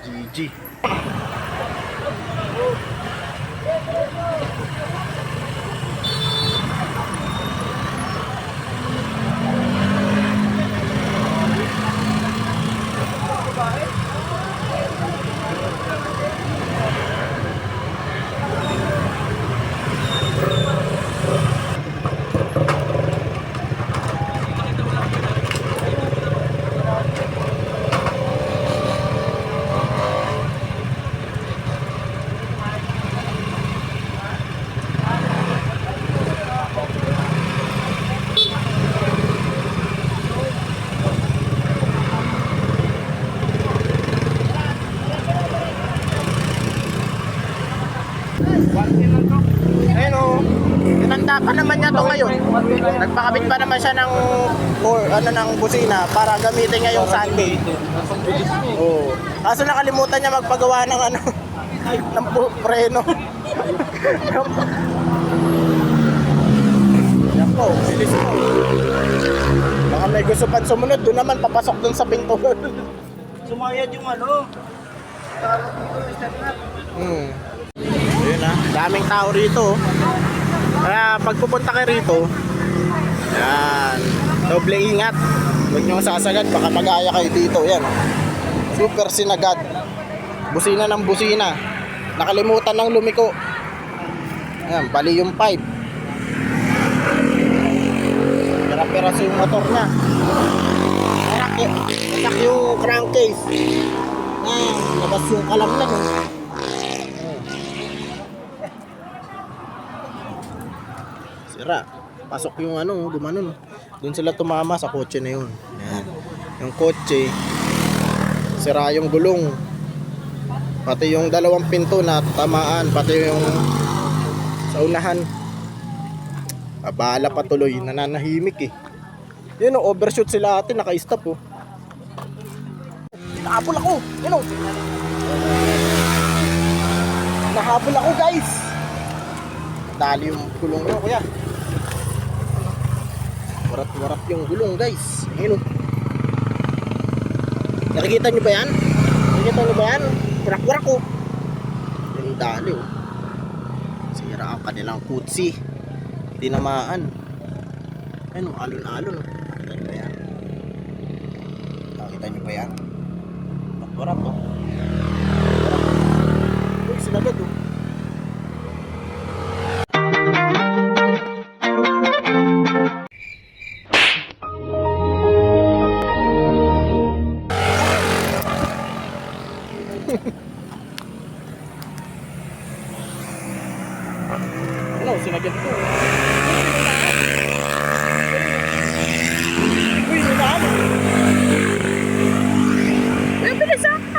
5G. Tinanda pa naman niya to ngayon. Nagpakabit pa naman siya ng or ano ng busina para gamitin ngayong Sunday. Oo. Kaso nakalimutan niya magpagawa ng ano ng preno. Yan po, bilis po. Baka may gusto pang sumunod, doon naman papasok doon sa pinto. Sumayad yung ano. Hmm. Ayun ah, daming tao rito. Kaya pag pupunta kayo rito, yan, doble ingat. Huwag nyo sasagad, baka mag-aya kayo dito. Yan, super sinagad. Busina ng busina. Nakalimutan ng lumiko. Yan, bali yung pipe. Pera-peraso yung motor niya. Nasak yung crankcase. Ah, labas yung kalamnan. Oh. Sira. Pasok yung ano, gumanon. Doon sila tumama sa kotse na yun. Yan. Yung kotse, sira yung gulong. Pati yung dalawang pinto na tamaan, pati yung sa unahan. Abala pa tuloy, nananahimik eh. Yun oh, overshoot sila ate, naka-stop oh. Nahabol ako, yun oh. Nahabol ako guys. Dali yung gulong ko kuya. Warat-warat yung gulong guys. Ayun oh. Nakikita nyo ba yan? Nakikita nyo ba yan? Warak-warak oh. Yung dali oh. Sira ang kanilang kutsi. Tinamaan. Ayun oh, alon-alon oh. Nakikita nyo ba yan? Nakikita nyo ba yan? Warak oh. Ano, sinagad ko. Uy! Uy, ang bilis ah!